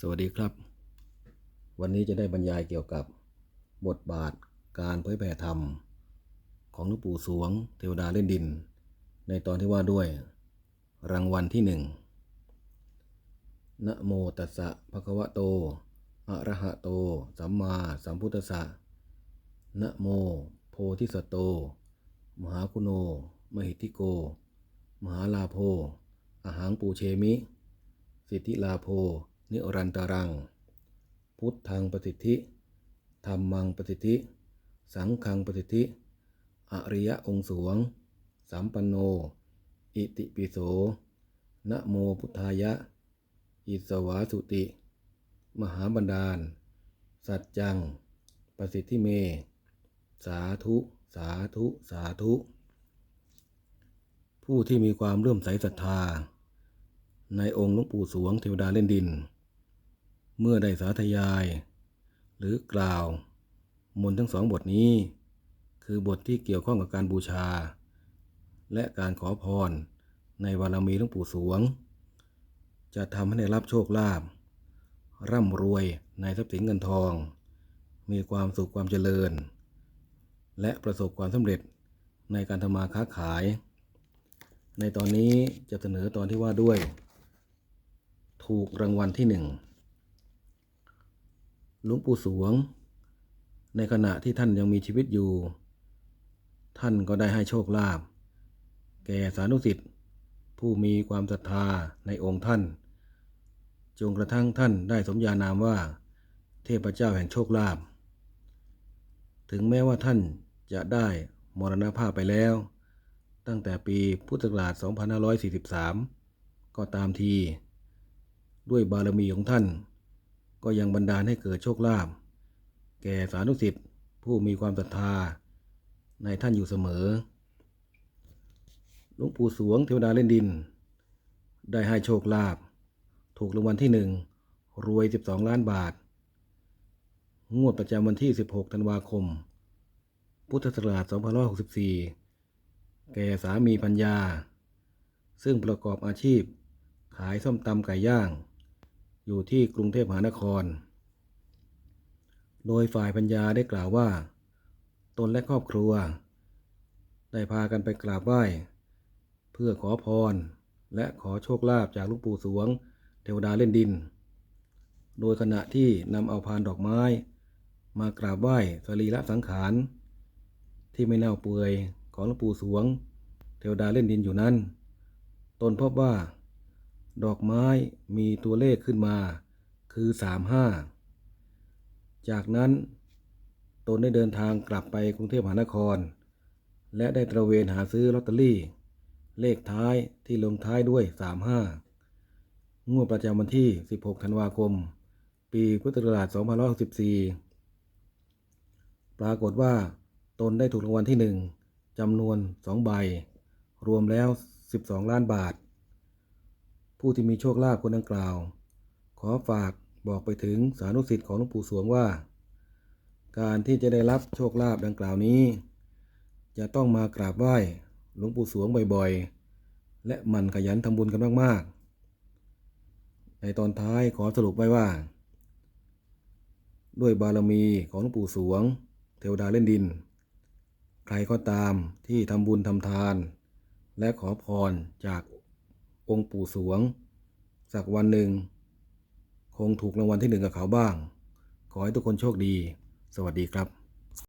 สวัสดีครับ วันนี้จะได้บรรยายเกี่ยวกับบทบาทการเผยแผ่ธรรม ของหลวงปู่สวง เทวดาเล่นดิน ในตอนที่ว่าด้วย รางวัลที่หนึ่งนะโมตัสสะภะคะวะโต อะระหะโต สัมมาสัมพุทธัสสะนะโม โพธิสัตโต มหาคุโน มหิทิโก มหาลาโภอหังปูเชมิ สิทธิลาโภ นิรันตรัง พุทธังปฏิทิธรรมังปฏิทิ สังฆังปฏิทิ อริยะองค์สวง สัมปันโน อิติปิโส นะโมพุทธายะ อิสวาสุติ มหาบันดาล สัจจัง ปสิทธิเม สาธุ สาธุ สาธุ ผู้ที่มีความเลื่อมใสศรัทธา ในองค์หลวงปู่สวงเทวดาเล่นดิน เมื่อได้สาธยาย หรือกล่าว มนต์ทั้งสองบทนี้ คือบทที่เกี่ยวข้องกับการบูชา และการขอพร ในบารมีหลวงปู่สวง จะทำให้ได้รับโชคลาภร่ำรวยในทรัพย์สินเงินทอง มีความสุขความเจริญ และประสบความสำเร็จในการทำมาค้าขาย ในตอนนี้จะเสนอตอนที่ว่าด้วย ถูกรางวัลที่หนึ่ง หลวงปู่สวง ในขณะที่ท่านยังมีชีวิตอยู่ ท่านก็ได้ให้โชคลาภแก่สานุสิทธิ์ผู้มีความศรัทธาในองค์ท่าน จนกระทั่งท่านได้สมญานามว่า เทพเจ้าแห่งโชคลาภถึงแม้ว่าท่านจะได้มรณภาพไปแล้ว ตั้งแต่ปีพุทธศักราช 2543 ก็ตามที ด้วยบารมีของท่าน ก็ยังบันดาลให้เกิดโชคลาภแก่สาธุสิทธิ์ผู้มีความศรัทธา ในท่านอยู่เสมอ หลวงปู่สวงเทวดาเล่นดิน ได้ให้โชคลาภถูกรางวัลที่หนึ่งรวย 12 ล้านบาท งวดประจำวันที่ 16 ธันวาคม พุทธศักราช2564 แก่สามีพัญญา ซึ่งประกอบอาชีพขายส้มตำไก่ย่าง อยู่ที่กรุงเทพมหานคร โดยฝ่ายพัญญาได้กล่าวว่า ตนและครอบครัว ได้พากันไปกราบไหว้ เพื่อขอพร และขอโชคลาภจากลูกปู่สวง เทวดาเล่นดิน โดยขณะที่นำเอาพานดอกไม้ มากราบไหว้สรีระสังขาร ที่ไม่เน่าเปื่อยของหลวงปู่สวง เทวดาเล่นดินอยู่นั้น ตนพบว่า ดอกไม้มีตัวเลขขึ้นมา คือสามห้าจากนั้น ตนได้เดินทางกลับไปกรุงเทพมหานคร และได้ตระเวนหาซื้อลอตเตอรี่ เลขท้ายที่ลงท้ายด้วยสามห้างวดประจำวันที่ 16 ธันวาคม ปีพุทธศักราช2564 ปรากฏว่า ตนได้ถูกรางวัลที่หนึ่งจำนวนสองใบ รวมแล้ว 12 ล้านบาท ผู้ที่มีโชคลาภคนดังกล่าว ขอฝากบอกไปถึงสานุสิทธิ์ของหลวงปู่สวงว่า การที่จะได้รับโชคลาภดังกล่าวนี้ จะต้องมากราบไหว้หลวงปู่สวงบ่อยๆ และหมั่นขยันทำบุญกันมากๆ ในตอนท้ายขอสรุปไว้ว่า ด้วยบารมีของหลวงปู่สวง เทวดาเล่นดิน ใครก็ตามที่ทำบุญทำทาน และขอพรจาก องค์ปู่สวง สักวันหนึ่ง คงถูกรางวัลที่หนึ่งกับเขาบ้าง ขอให้ทุกคนโชคดี สวัสดีครับ